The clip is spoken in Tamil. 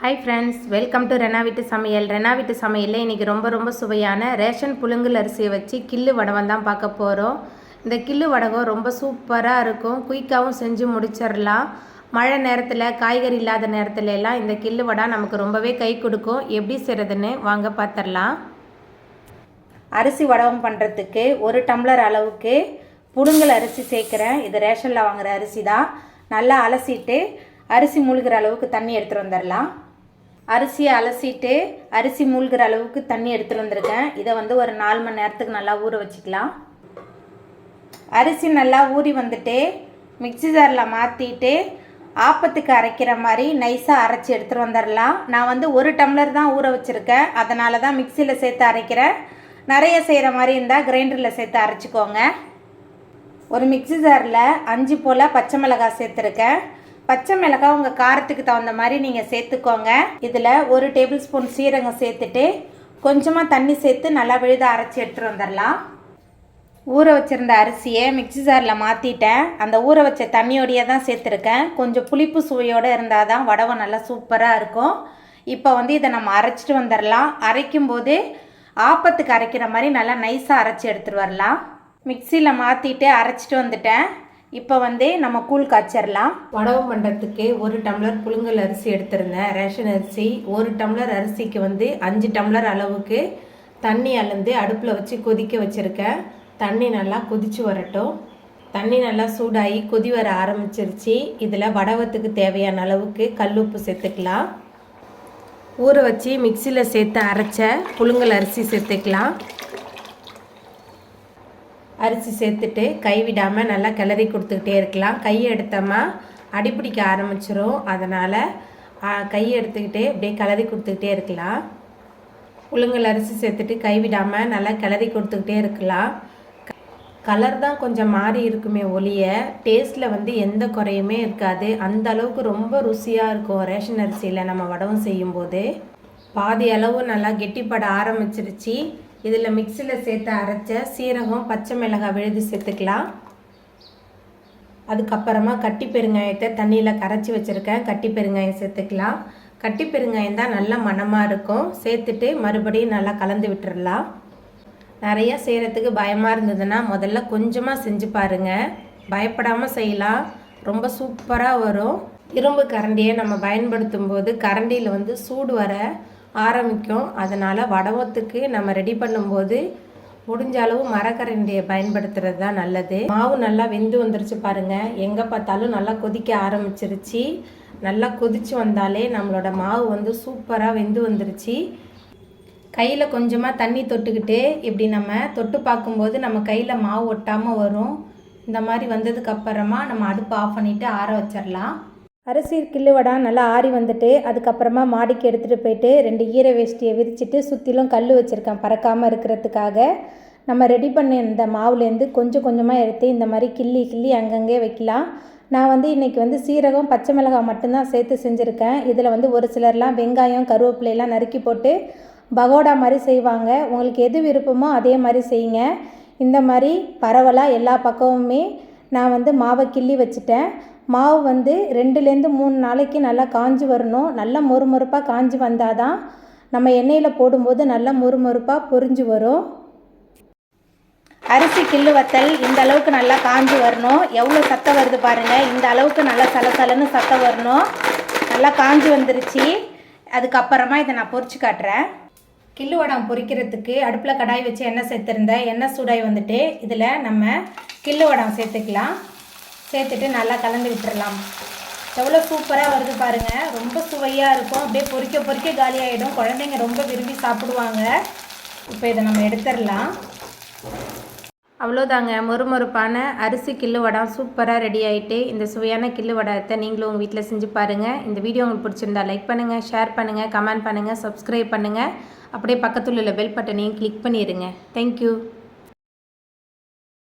Hi friends welcome to Rena வீட்டு சமையல் ரெனா வீட்டு சமையலில் இன்றைக்கி ரொம்ப ரொம்ப சுவையான ரேஷன் புழுங்கல் அரிசியை வச்சு கில்லு வடகம் தான் பார்க்க போகிறோம் இந்த கில்லு வடகம் ரொம்ப சூப்பராக இருக்கும். குயிக்காகவும் செஞ்சு முடிச்சிடலாம். மழை நேரத்தில் காய்கறி இல்லாத நேரத்துல எல்லாம் இந்த கில்லு வடை நமக்கு ரொம்பவே கை கொடுக்கும். எப்படி செய்கிறதுன்னு வாங்க பார்த்துடலாம் அரிசி வடகம் பண்ணுறதுக்கு ஒரு டம்ளர் அளவுக்கு புழுங்கல் அரிசி சேர்க்குறேன். இது ரேஷனில் வாங்குகிற அரிசி தான். நல்லா அலசிட்டு அரிசி முழுகிற அளவுக்கு தண்ணி எடுத்துகிட்டு வந்துடலாம். அரிசியை அலசிட்டு அரிசி மூழ்கிற அளவுக்கு தண்ணி எடுத்துகிட்டு வந்திருக்கேன். இதை வந்து ஒரு நாலு மணி நேரத்துக்கு நல்லா ஊற வச்சுக்கலாம். அரிசி நல்லா ஊறி வந்துட்டு மிக்ஸி ஜாரில் மாற்றிட்டு ஆப்பத்துக்கு அரைக்கிற மாதிரி நைஸாக அரைச்சி எடுத்துகிட்டு வந்துடலாம். நான் வந்து ஒரு டம்ளர் தான் ஊற வச்சுருக்கேன். அதனால தான் மிக்சியில் சேர்த்து அரைக்கிறேன் நிறைய செய்கிற மாதிரி இருந்தால் கிரைண்டரில் சேர்த்து அரைச்சிக்கோங்க. ஒரு மிக்ஸி ஜாரில் அஞ்சு போல் பச்சை மிளகாய் சேர்த்துருக்கேன். பச்சை மிளகாய் உங்கள் காரத்துக்கு தகுந்த மாதிரி நீங்கள் சேர்த்துக்கோங்க. இதில் ஒரு டேபிள் ஸ்பூன் சீரகம் சேர்த்துட்டு கொஞ்சமாக தண்ணி சேர்த்து நல்லா விழுத அரைச்சி எடுத்துகிட்டு வந்துடலாம் ஊற வச்சுருந்த அரிசியை மிக்ஸி ஜாரில் மாற்றிட்டேன் அந்த ஊற வச்ச தண்ணியோடையே தான் சேர்த்துருக்கேன். கொஞ்சம் புளிப்பு சுவையோடு இருந்தால் தான் வடவை நல்லா சூப்பராக இருக்கும். இப்போ வந்து இதை நம்ம அரைச்சிட்டு வந்துடலாம் அரைக்கும் போது ஆப்பத்துக்கு அரைக்கிற மாதிரி நல்லா நைஸாக அரைச்சி எடுத்துகிட்டு வரலாம். மிக்சியில் மாற்றிட்டு அரைச்சிட்டு வந்துட்டேன். இப்போ வந்து நம்ம கூழ் காய்ச்சிடலாம் வடகம் பண்ணுறதுக்கு ஒரு டம்ளர் புழுங்கல் அரிசி எடுத்திருந்தேன். ரேஷன் அரிசி ஒரு டம்ளர் அரிசிக்கு வந்து அஞ்சு டம்ளர் அளவுக்கு தண்ணி அளந்து அடுப்பில் வச்சு கொதிக்க வச்சுருக்கேன். தண்ணி நல்லா கொதிச்சு வரட்டும். தண்ணி நல்லா சூடாகி கொதி வர ஆரம்பிச்சிருச்சு. இதில் வடவத்துக்கு தேவையான அளவுக்கு கல்லுப்பு சேர்த்துக்கலாம். ஊற வச்சு மிக்சியில் சேர்த்து அரைச்ச புழுங்கல் அரிசி சேர்த்துக்கலாம். அரிசி சேர்த்துட்டு கைவிடாமல் நல்லா கிளறி கொடுத்துக்கிட்டே இருக்கலாம். கையை எடுத்தோமா அடிப்பிடிக்க ஆரம்பிச்சிரும். அதனால் கையை எடுத்துக்கிட்டே அப்படியே கிளறி கொடுத்துக்கிட்டே இருக்கலாம். புழுங்கல் அரிசி சேர்த்துட்டு கைவிடாமல் நல்லா கிளறி கொடுத்துக்கிட்டே இருக்கலாம். கலர் தான் கொஞ்சம் மாறி இருக்குமே ஒளிய டேஸ்ட்டில் வந்து எந்த குறையுமே இருக்காது. அந்த அளவுக்கு ரொம்ப ருசியாக இருக்கும் ரேஷன் அரிசியில் நம்ம வடவும் செய்யும்போது. பாதி அளவு நல்லா கெட்டிப்பட ஆரம்பிச்சிருச்சு. இதில் மிக்சியில் சேர்த்து அரைச்ச சீரகம் பச்சை மிளகாய் விழுது சேர்த்துக்கலாம். அதுக்கப்புறமா கட்டி பெருங்காயத்தை தண்ணியில் கரைச்சி வச்சுருக்கேன் கட்டி பெருங்காயம் சேர்த்துக்கலாம். கட்டி பெருங்காயம் தான் நல்லா மணமாக இருக்கும். சேர்த்துட்டு மறுபடியும் நல்லா கலந்து விட்டுடலாம் நிறையா செய்கிறதுக்கு பயமாக இருந்ததுன்னா முதல்ல கொஞ்சமாக செஞ்சு பாருங்கள் பயப்படாமல் செய்யலாம். ரொம்ப சூப்பராக வரும். இரும்பு கரண்டியை நம்ம பயன்படுத்தும் போது கரண்டியில் வந்து சூடு வர ஆரம்பிக்கும். அதனால் வடவத்துக்கு நம்ம ரெடி பண்ணும்போது முடிஞ்ச அளவு மரக்கரண்டியை பயன்படுத்துறது தான் நல்லது. மாவு நல்லா வெந்து வந்துருச்சு பாருங்கள் எங்கே பார்த்தாலும் நல்லா கொதிக்க ஆரம்பிச்சிருச்சு. நல்லா கொதிச்சு வந்தாலே நம்மளோட மாவு வந்து சூப்பராக வெந்து வந்துருச்சு. கையில் கொஞ்சமாக தண்ணி தொட்டுக்கிட்டு இப்படி நம்ம தொட்டு பார்க்கும்போது நம்ம கையில் மாவு ஒட்டாமல் வரும். இந்த மாதிரி வந்ததுக்கப்புறமா நம்ம அடுப்பு ஆஃப் பண்ணிவிட்டு ஆற வச்சிடலாம் அரிசி கிள்ளுவடா நல்லா ஆறி வந்துட்டு அதுக்கப்புறமா மாடிக்கு எடுத்துகிட்டு போயிட்டு ரெண்டு ஈர வேஷ்டியை விரிச்சிட்டு சுற்றிலும் கல் வச்சுருக்கேன் பறக்காமல் இருக்கிறதுக்காக. நம்ம ரெடி பண்ண இந்த மாவுலேருந்து கொஞ்சம் கொஞ்சமாக எடுத்து இந்த மாதிரி கிள்ளி கிள்ளி அங்கங்கே வைக்கலாம். நான் வந்து இன்றைக்கி வந்து சீரகம் பச்சை மிளகாய் மட்டும்தான் சேர்த்து செஞ்சுருக்கேன். இதில் வந்து ஒரு சிலர்லாம் வெங்காயம் கருவேப்பிலையெல்லாம் நறுக்கி போட்டு பகோடா மாதிரி செய்வாங்க. உங்களுக்கு எது விருப்பமோ அதே மாதிரி செய்யுங்க. இந்த மாதிரி பரவலாக எல்லா பக்கமுமே நான் வந்து மாவை கிள்ளி வச்சுட்டேன். மாவு வந்து ரெண்டுலேருந்து மூணு நாளைக்கு நல்லா காஞ்சி வரணும். நல்லா மொறுமொறுப்பாக காஞ்சி வந்தால் தான் நம்ம எண்ணெயில் போடும்போது நல்லா மொறுமொறுப்பாக பொரிஞ்சு வரும். அரிசி கில்லு வத்தல் இந்த அளவுக்கு நல்லா காஞ்சி வரணும். எவ்வளோ சத்தம் வருது பாருங்கள் இந்த அளவுக்கு நல்லா சலசலன்னு சத்தம் வரணும். நல்லா காஞ்சி வந்துருச்சு. அதுக்கப்புறமா இதை நான் பொறிச்சு காட்டுறேன். கில்லு வடம் பொரிக்கிறதுக்கு அடுப்பில் கடாய் வச்சு எண்ணெய் சேர்த்துருந்தேன். எண்ணெய் சூடாய் வந்துட்டு இதில் நம்ம கில்லு வடம் சேர்த்துக்கலாம். சேர்த்துட்டு நல்லா கலந்து விட்டுடலாம் எவ்வளோ சூப்பராக வருது பாருங்கள் ரொம்ப சுவையாக இருக்கும். அப்படியே பொறிக்க பொறிக்க காலியாகிடும் குழந்தைங்க ரொம்ப விரும்பி சாப்பிடுவாங்க. இப்போ இதை நம்ம எடுத்துடலாம். அவ்வளோதாங்க மொறுமொறுப்பான அரிசி கில்லு வடம் சூப்பராக ரெடி ஆகிட்டு இந்த சுவையான கில்லு வடத்தை நீங்களும் உங்கள் வீட்டில் செஞ்சு பாருங்கள் இந்த வீடியோ உங்களுக்கு பிடிச்சிருந்தா லைக் பண்ணுங்கள் ஷேர் பண்ணுங்கள் கமெண்ட் பண்ணுங்கள் சப்ஸ்கிரைப் பண்ணுங்கள் அப்படியே பக்கத்தில் உள்ள பெல் பட்டனையும் கிளிக் பண்ணிடுங்க தேங்க்யூ